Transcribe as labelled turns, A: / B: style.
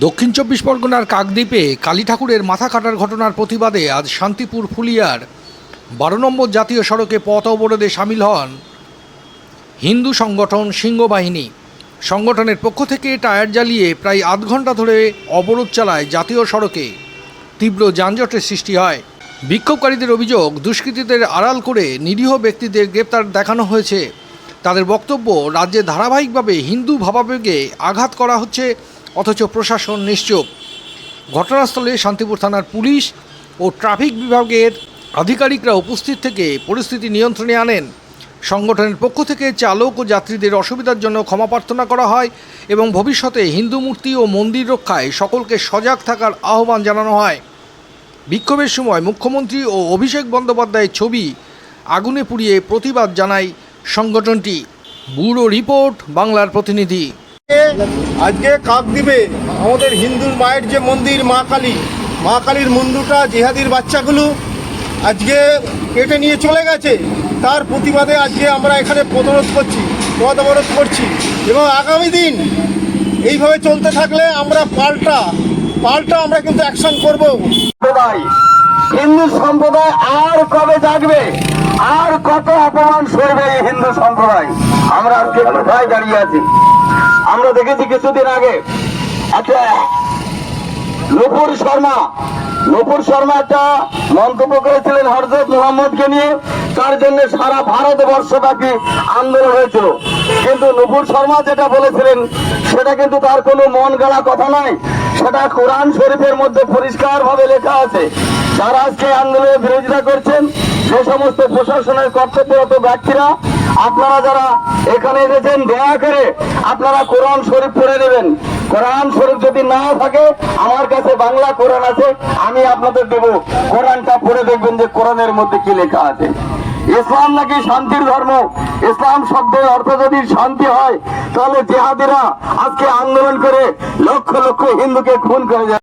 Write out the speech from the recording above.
A: দক্ষিণ চব্বিশ পরগনার কাকদ্বীপে কালী ঠাকুরের মাথা কাটার ঘটনার প্রতিবাদে আজ শান্তিপুর ফুলিয়ার বারো নম্বর জাতীয় সড়কে পথ অবরোধে সামিল হন হিন্দু সংগঠন সিংহবাহিনী। সংগঠনের পক্ষ থেকে টায়ার জ্বালিয়ে প্রায় আধ ঘণ্টা ধরে অবরোধ চালায় জাতীয় সড়কে। তীব্র যানজটের সৃষ্টি হয়। বিক্ষোভকারীদের অভিযোগ, দুষ্কৃতীদের আড়াল করে নিরীহ ব্যক্তিদের গ্রেপ্তার দেখানো হয়েছে। তাদের বক্তব্য, রাজ্যে ধারাবাহিকভাবে হিন্দু ভাবাবেগে আঘাত করা হচ্ছে অথচ প্রশাসন নিশ্চুপ। ঘটনাস্থলে শান্তিপুর থানার পুলিশ ও ট্রাফিক বিভাগের আধিকারিকরা উপস্থিত থেকে পরিস্থিতি নিয়ন্ত্রণে আনেন। সংগঠনের পক্ষ থেকে চালক ও যাত্রীদের অসুবিধার জন্য ক্ষমা প্রার্থনা করা হয় এবং ভবিষ্যতে হিন্দু মূর্তি ও মন্দির রক্ষায় সকলকে সজাগ থাকার আহ্বান জানানো হয়। বিক্ষোভের সময় মুখ্যমন্ত্রী ও অভিষেক বন্দ্যোপাধ্যায়ের ছবি আগুনে পুড়িয়ে প্রতিবাদ জানায় সংগঠনটি। ব্যুরো রিপোর্ট, বাংলার প্রতিনিধি।
B: আজকে কাকদ্বীপে আমাদের হিন্দুর মায়ের যে মন্দির, মা কালী। মা কালীর মন্দিরটা জেহাদির বাচ্চাগুলো আজকে কেটে নিয়ে চলে গেছে। তার প্রতিবাদে আজকে আমরা এখানে প্রতিরোধ করছি পথ অবরোধ করছি। এবং আগামী দিন এইভাবে চলতে থাকলে আমরা পাল্টা পাল্টা আমরা কিন্তু অ্যাকশন করব।
C: হিন্দু সম্প্রদায় আর কবে জাগবে? আর কত অপমান সরবে এই হিন্দু সম্প্রদায়? আমরা আজকে কোথায় দাঁড়িয়ে আছি? আমরা দেখেছি কিছুদিন আগে একটা নূপুর শর্মা নূপুর শর্মা একটা মন্তব্য করেছিলেন হরজত মোহাম্মদকে নিয়ে, তার জন্য সারা ভারতবর্ষব্যাপী আন্দোলন হয়েছিল। কিন্তু নূপুর শর্মা যেটা বলেছিলেন, সেটা কিন্তু তার কোনো মন গড়া কথা নয়। সেটা কোরআন শরীফের মধ্যে পরিষ্কার ভাবে লেখা আছে। যারা আজকে আন্দোলনের বিরোধিতা করছেন, যে সমস্ত প্রশাসনের কর্তব্যরত ব্যক্তিরা, আপনারা যারা এখানে এসেছেন, দয়া করে আপনারা কোরআন শরীফ পড়ে নেবেন। কোরআন শরীফ যদি না থাকে, আমার কাছে বাংলা কোরআন আছে, আমি আপনাদের দেব। কোরআনটা পড়ে দেখবেন যে কোরআনের মধ্যে কি লেখা আছে। ইসলাম নাকি শান্তির ধর্ম? ইসলাম শব্দের অর্থ যদি শান্তি হয়, তাহলে জেহাদিরা আজকে আন্দোলন করে লক্ষ লক্ষ হিন্দুকে খুন করে যায়।